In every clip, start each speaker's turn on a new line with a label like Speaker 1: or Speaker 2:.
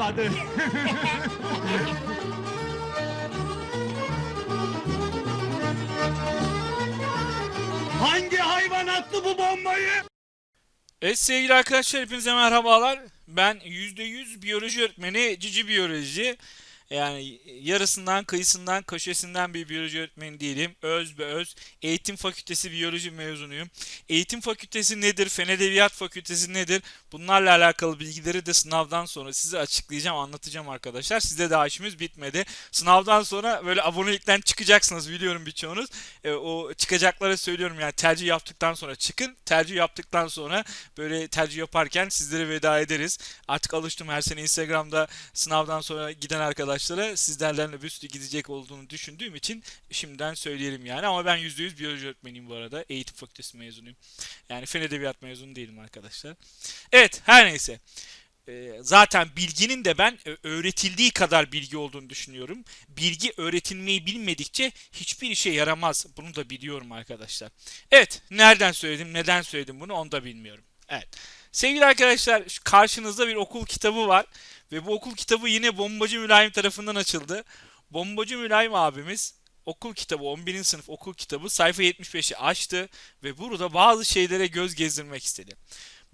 Speaker 1: olmadı. Hangi hayvan attı bu bombayı?
Speaker 2: Evet sevgili arkadaşlar hepinize merhabalar. Ben %100 biyoloji öğretmeni Cici Biyoloji. Yani yarısından, kıyısından, köşesinden bir biyoloji öğretmeni değilim. Öz be öz. Eğitim Fakültesi biyoloji mezunuyum. Eğitim Fakültesi nedir? Fen Edebiyat Fakültesi nedir? Bunlarla alakalı bilgileri de sınavdan sonra size açıklayacağım, anlatacağım arkadaşlar. Sizde daha işimiz bitmedi. Sınavdan sonra böyle abonelikten çıkacaksınız biliyorum birçoğunuz. E, o çıkacaklara söylüyorum yani tercih yaptıktan sonra çıkın. Tercih yaptıktan sonra böyle tercih yaparken sizlere veda ederiz. Artık alıştım her sene Instagram'da sınavdan sonra giden arkadaşlara sizlerden sürü gidecek olduğunu düşündüğüm için şimdiden söyleyelim yani. Ama ben %100 biyoloji öğretmeniyim bu arada. Eğitim fakültesi mezunuyum. Yani fen edebiyat mezunu değilim arkadaşlar. Evet her neyse. Ee, zaten bilginin de ben e, öğretildiği kadar bilgi olduğunu düşünüyorum. Bilgi öğretilmeyi bilmedikçe hiçbir işe yaramaz. Bunu da biliyorum arkadaşlar. Evet, nereden söyledim, neden söyledim bunu onu da bilmiyorum. Evet. Sevgili arkadaşlar, karşınızda bir okul kitabı var ve bu okul kitabı yine Bombacı Mülayim tarafından açıldı. Bombacı Mülayim abimiz okul kitabı 11. sınıf okul kitabı sayfa 75'i açtı ve burada bazı şeylere göz gezdirmek istedi.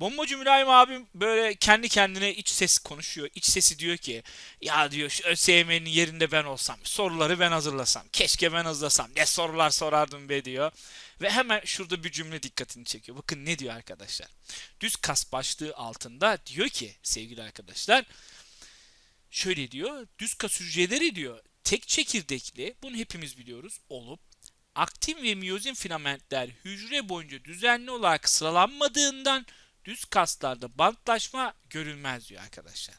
Speaker 2: Bombacı Mülayim abim böyle kendi kendine iç ses konuşuyor. İç sesi diyor ki ya diyor şu ÖSYM'nin yerinde ben olsam soruları ben hazırlasam. Keşke ben hazırlasam. Ne sorular sorardım be diyor. Ve hemen şurada bir cümle dikkatini çekiyor. Bakın ne diyor arkadaşlar. Düz kas başlığı altında diyor ki sevgili arkadaşlar şöyle diyor. Düz kas hücreleri diyor tek çekirdekli bunu hepimiz biliyoruz olup aktin ve miyozin filamentler hücre boyunca düzenli olarak sıralanmadığından düz kaslarda bantlaşma görülmez diyor arkadaşlar.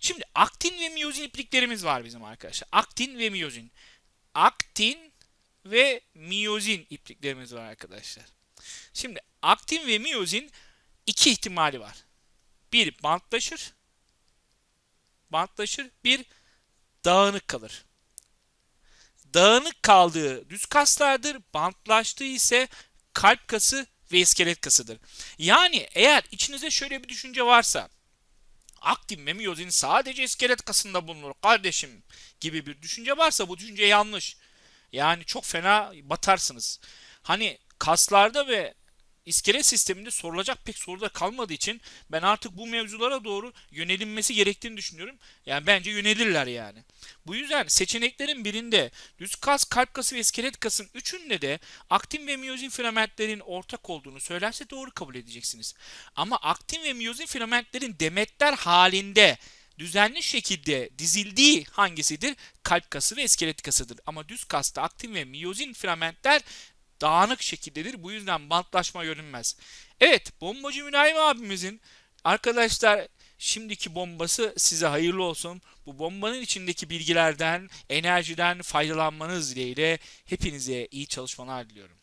Speaker 2: Şimdi aktin ve miyozin ipliklerimiz var bizim arkadaşlar. Aktin ve miyozin. Aktin ve miyozin ipliklerimiz var arkadaşlar. Şimdi aktin ve miyozin iki ihtimali var. Bir bantlaşır. Bantlaşır. Bir dağınık kalır. Dağınık kaldığı düz kaslardır. Bantlaştığı ise kalp kası ve iskelet kasıdır. Yani eğer içinizde şöyle bir düşünce varsa aktin ve sadece iskelet kasında bulunur kardeşim gibi bir düşünce varsa bu düşünce yanlış. Yani çok fena batarsınız. Hani kaslarda ve iskelet sisteminde sorulacak pek soru da kalmadığı için ben artık bu mevzulara doğru yönelinmesi gerektiğini düşünüyorum. Yani bence yönelirler yani. Bu yüzden seçeneklerin birinde düz kas, kalp kası ve iskelet kasın üçünde de aktin ve miyozin filamentlerin ortak olduğunu söylerse doğru kabul edeceksiniz. Ama aktin ve miyozin filamentlerin demetler halinde düzenli şekilde dizildiği hangisidir? Kalp kası ve iskelet kasıdır. Ama düz kasta aktin ve miyozin filamentler dağınık şekildedir. Bu yüzden bantlaşma görünmez. Evet, bombacı Mülayim abimizin arkadaşlar şimdiki bombası size hayırlı olsun. Bu bombanın içindeki bilgilerden, enerjiden faydalanmanız dileğiyle hepinize iyi çalışmalar diliyorum.